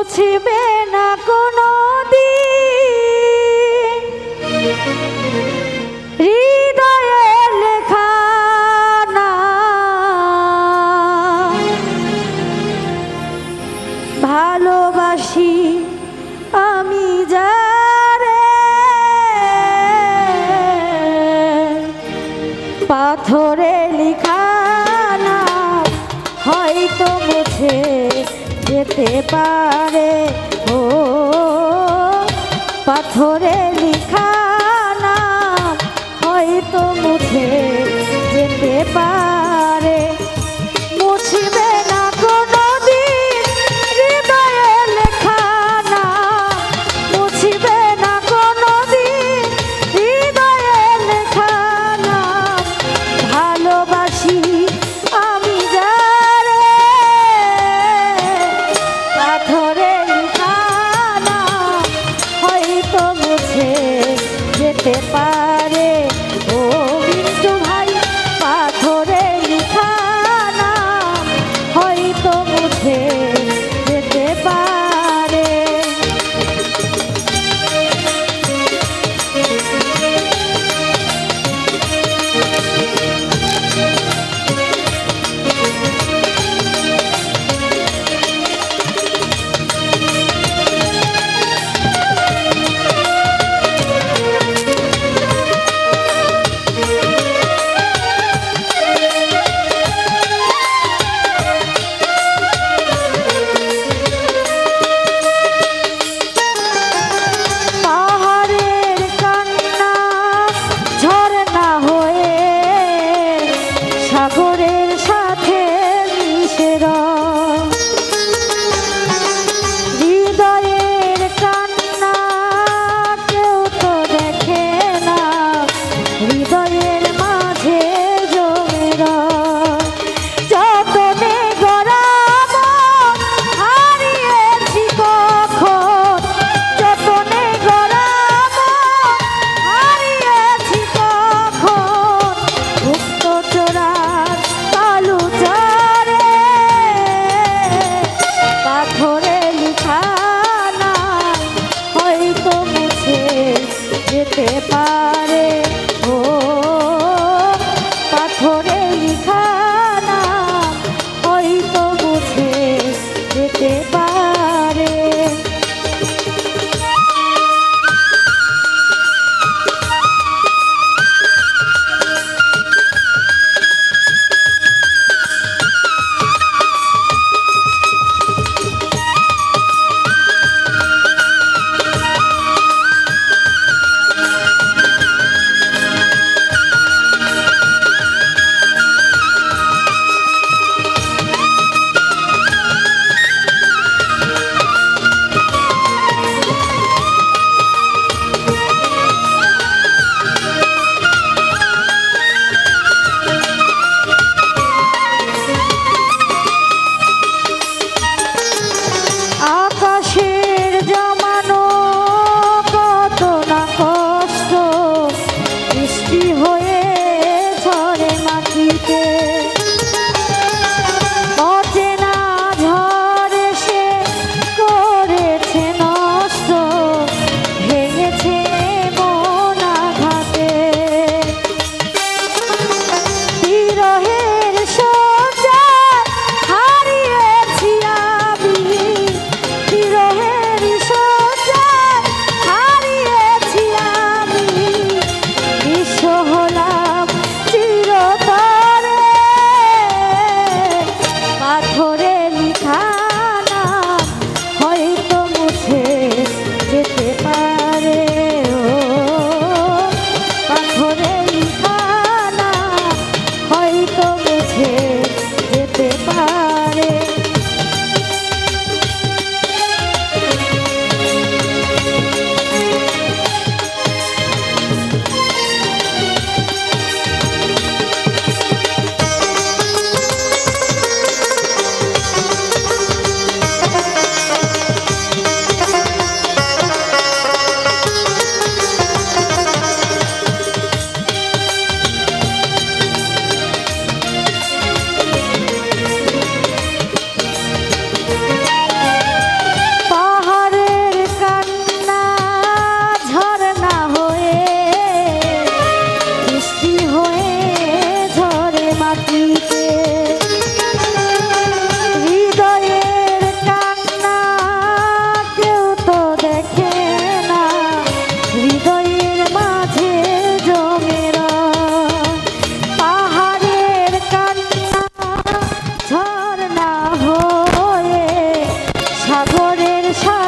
মুছবে না কোনো হৃদয়ে লেখা না। ভালোবাসি আমি পাথরে লিখা হয়তো যেতে পারে। ও পাথরে লিখা না হয়তো মুছে যেতে পারে। paper.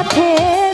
সাথে